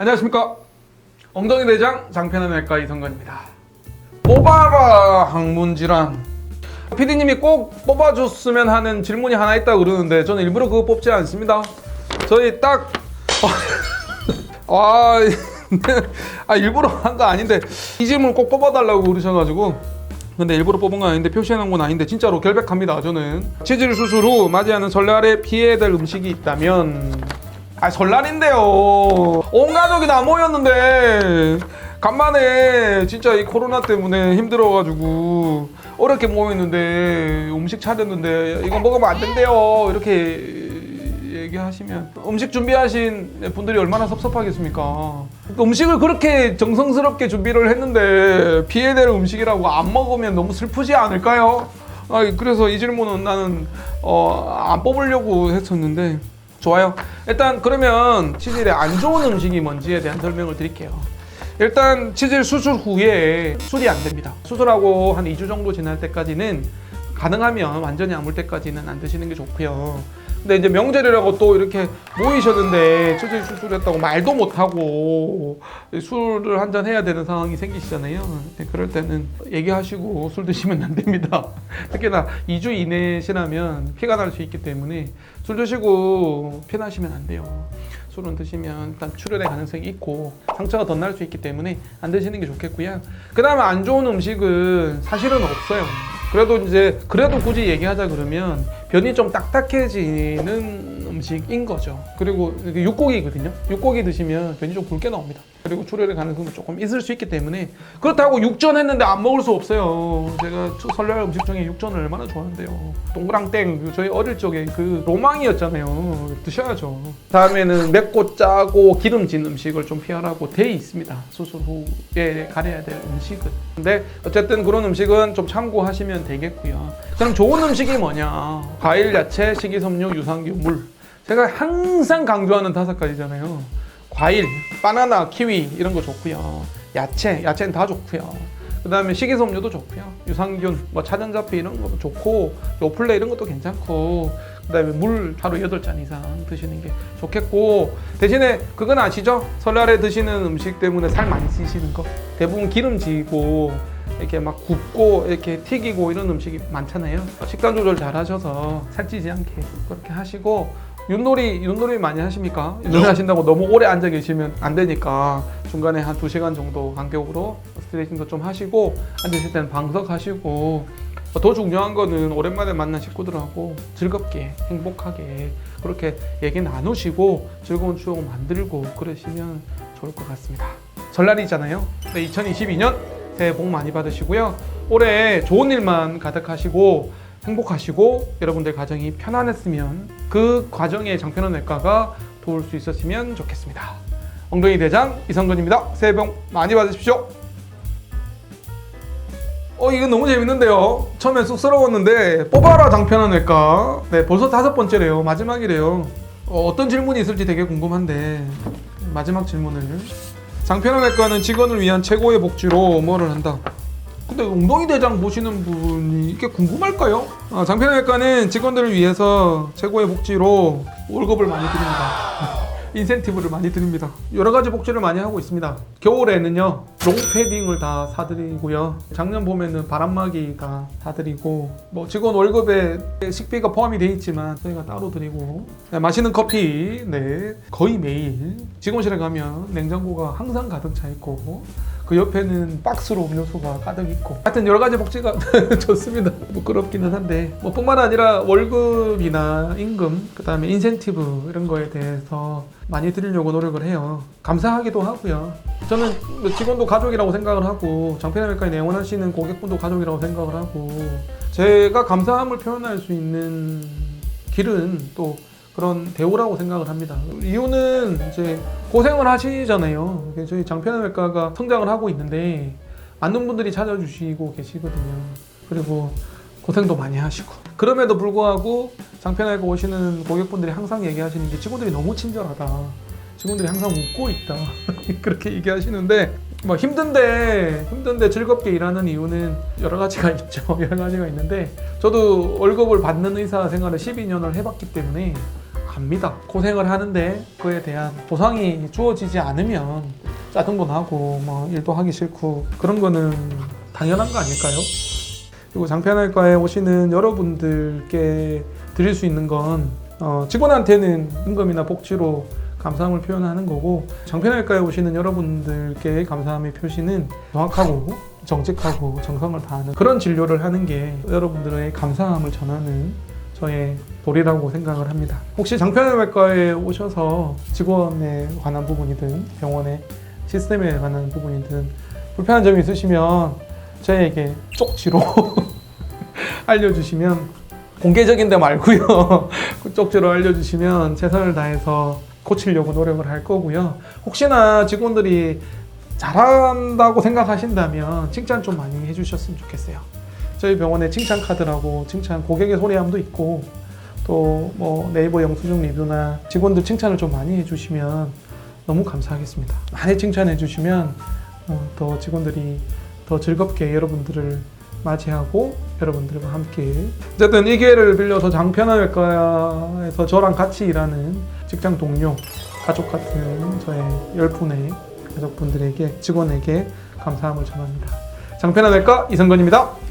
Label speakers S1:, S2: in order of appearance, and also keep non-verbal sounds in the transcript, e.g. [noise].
S1: 안녕하십니까. 엉덩이 대장 장편한 외과 이성건입니다. 뽑아라 항문 질환 PD님이 꼭 뽑아줬으면 하는 질문이 하나 있다고 그러는데 저는 일부러 그거 뽑지 않습니다. 저희 딱 아, 아 일부러 한 거 아닌데 이 질문 꼭 뽑아달라고 그러셔가지고. 근데 일부러 뽑은 건 아닌데 표시해놓은 건 아닌데 진짜로 결백합니다 저는. 치질 수술 후 맞이하는 설날에 피해야 될 음식이 있다면 아 설날인데요 온 가족이 다 모였는데 간만에 진짜 이 코로나 때문에 힘들어가지고 어렵게 모였는데 음식 차렸는데 이거 먹으면 안 된대요 이렇게 얘기하시면 음식 준비하신 분들이 얼마나 섭섭하겠습니까? 음식을 그렇게 정성스럽게 준비를 했는데 피해될 음식이라고 안 먹으면 너무 슬프지 않을까요? 아, 그래서 이 질문은 나는 어, 안 뽑으려고 했었는데 좋아요. 일단 그러면 치질에 안 좋은 음식이 뭔지에 대한 설명을 드릴게요. 일단 치질 수술 후에 술이 안 됩니다. 수술하고 한 2주 정도 지날 때까지는 가능하면 완전히 아물 때까지는 안 드시는 게 좋고요. 근데 이제 명절이라고 또 이렇게 모이셨는데 치질 수술했다고 말도 못하고 술을 한 잔 해야 되는 상황이 생기시잖아요. 네, 그럴 때는 얘기하시고 술 드시면 안 됩니다. [laughs] 특히나 2주 이내시라면 피가 날 수 있기 때문에 술 드시고 피나시면 안 돼요. 술은 드시면 일단 출혈의 가능성이 있고 상처가 더 날 수 있기 때문에 안 드시는 게 좋겠고요. 그 다음에 안 좋은 음식은 사실은 없어요. 그래도 이제 그래도 굳이 얘기하자 그러면 변이 좀 딱딱해지는 음식인 거죠. 그리고 육고기거든요. 육고기 드시면 변이 좀 굵게 나옵니다. 그리고 출혈의 가능성도 조금 있을 수 있기 때문에 그렇다고 육전 했는데 안 먹을 수 없어요. 제가 설날 음식 중에 육전을 얼마나 좋아하는데요. 동그랑땡 그 저희 어릴 적에 그 로망이었잖아요. 드셔야죠. 다음에는 맵고 짜고 기름진 음식을 좀 피하라고 돼 있습니다. 수술 후에 가려야 될 음식은. 근데 어쨌든 그런 음식은 좀 참고하시면 되겠고요. 그럼 좋은 음식이 뭐냐? 과일, 야채, 식이섬유, 유산균, 물. 제가 항상 강조하는 다섯 가지잖아요. 과일, 바나나, 키위 이런 거 좋고요. 야채, 야채는 다 좋고요. 그다음에 식이섬유도 좋고요. 유산균, 뭐 차전자피 이런 것도 좋고 요플레 이런 것도 괜찮고 그다음에 물 하루 8잔 이상 드시는 게 좋겠고 대신에 그건 아시죠? 설날에 드시는 음식 때문에 살 많이 찌시는 거 대부분 기름지고 이렇게 막 굽고 이렇게 튀기고 이런 음식이 많잖아요. 식단 조절 잘 하셔서 살찌지 않게 그렇게 하시고 윷놀이 윷놀이 많이 하십니까? 윷놀이 하신다고 너무 오래 앉아 계시면 안 되니까 중간에 한 2시간 정도 간격으로 스트레칭도 좀 하시고 앉으실 때는 방석하시고 더 중요한 거는 오랜만에 만난 식구들하고 즐겁게 행복하게 그렇게 얘기 나누시고 즐거운 추억 만들고 그러시면 좋을 것 같습니다. 설날이잖아요. 네, 2022년 새해 복 많이 받으시고요. 올해 좋은 일만 가득하시고 행복하시고 여러분들 가정이 편안했으면 그 과정에 장편한 외과가 도울 수 있었으면 좋겠습니다. 엉덩이 대장 이성근입니다. 새해 복 많이 받으십시오. 어 이거 너무 재밌는데요. 처음엔 쑥스러웠는데 뽑아라 장편한 외과. 네 벌써 다섯 번째래요. 마지막이래요. 어, 어떤 질문이 있을지 되게 궁금한데 마지막 질문을 장편한 외과는 직원을 위한 최고의 복지로 뭐를 한다. 근데 엉덩이 대장 보시는 분이 이게 궁금할까요? 아, 장편외과는 직원들을 위해서 최고의 복지로 월급을 많이 드립니다. [laughs] 인센티브를 많이 드립니다. 여러 가지 복지를 많이 하고 있습니다. 겨울에는요, 롱패딩을 다 사드리고요. 작년 봄에는 바람막이가 사드리고, 뭐 직원 월급에 식비가 포함이 돼 있지만 저희가 따로 드리고, 네, 마시는 커피, 네, 거의 매일 직원실에 가면 냉장고가 항상 가득 차 있고, 그 옆에는 박스로 음료수가 가득 있고. 하여튼 여러 가지 복지가 [laughs] 좋습니다. 부끄럽기는 한데 뭐 뿐만 아니라 월급이나 임금 그 다음에 인센티브 이런 거에 대해서 많이 드리려고 노력을 해요. 감사하기도 하고요. 저는 뭐 직원도 가족이라고 생각을 하고 장편외과에 내원하시는 고객분도 가족이라고 생각을 하고 제가 감사함을 표현할 수 있는 길은 또 그런 대우라고 생각을 합니다. 이유는 이제 고생을 하시잖아요. 저희 장편외과가 성장을 하고 있는데 많은 분들이 찾아주시고 계시거든요. 그리고 고생도 많이 하시고 그럼에도 불구하고 장편외과 오시는 고객분들이 항상 얘기하시는 게 직원들이 너무 친절하다. 직원들이 항상 웃고 있다. [laughs] 그렇게 얘기하시는데 뭐 힘든데 힘든데 즐겁게 일하는 이유는 여러 가지가 [laughs] 있죠. 여러 가지가 있는데 저도 월급을 받는 의사 생활을 12년을 해봤기 때문에 압니다. 고생을 하는데 그에 대한 보상이 주어지지 않으면 짜증도 나고 뭐 일도 하기 싫고 그런 거는 당연한 거 아닐까요? 그리고 장편외과에 오시는 여러분들께 드릴 수 있는 건 어, 직원한테는 임금이나 복지로 감사함을 표현하는 거고 장편외과에 오시는 여러분들께 감사함의 표시는 정확하고 정직하고 정성을 다하는 그런 진료를 하는 게 여러분들의 감사함을 전하는 저의 도리라고 생각을 합니다. 혹시 장편외과에 오셔서 직원에 관한 부분이든 병원의 시스템에 관한 부분이든 불편한 점이 있으시면 저에게 쪽지로 [laughs] 알려주시면 공개적인 데 말고요. [laughs] 쪽지로 알려주시면 최선을 다해서 고치려고 노력을 할 거고요. 혹시나 직원들이 잘한다고 생각하신다면 칭찬 좀 많이 해주셨으면 좋겠어요. 저희 병원에 칭찬 카드라고 칭찬 고객의 소리함도 있고 또 뭐 네이버 영수증 리뷰나 직원들 칭찬을 좀 많이 해주시면 너무 감사하겠습니다. 많이 칭찬해 주시면 어, 더 직원들이 더 즐겁게 여러분들을 맞이하고 여러분들과 함께 어쨌든 이 기회를 빌려서 장편외과에서 저랑 같이 일하는 직장 동료 가족 같은 저의 열분의 가족분들에게 직원에게 감사함을 전합니다. 장편외과 이성건입니다.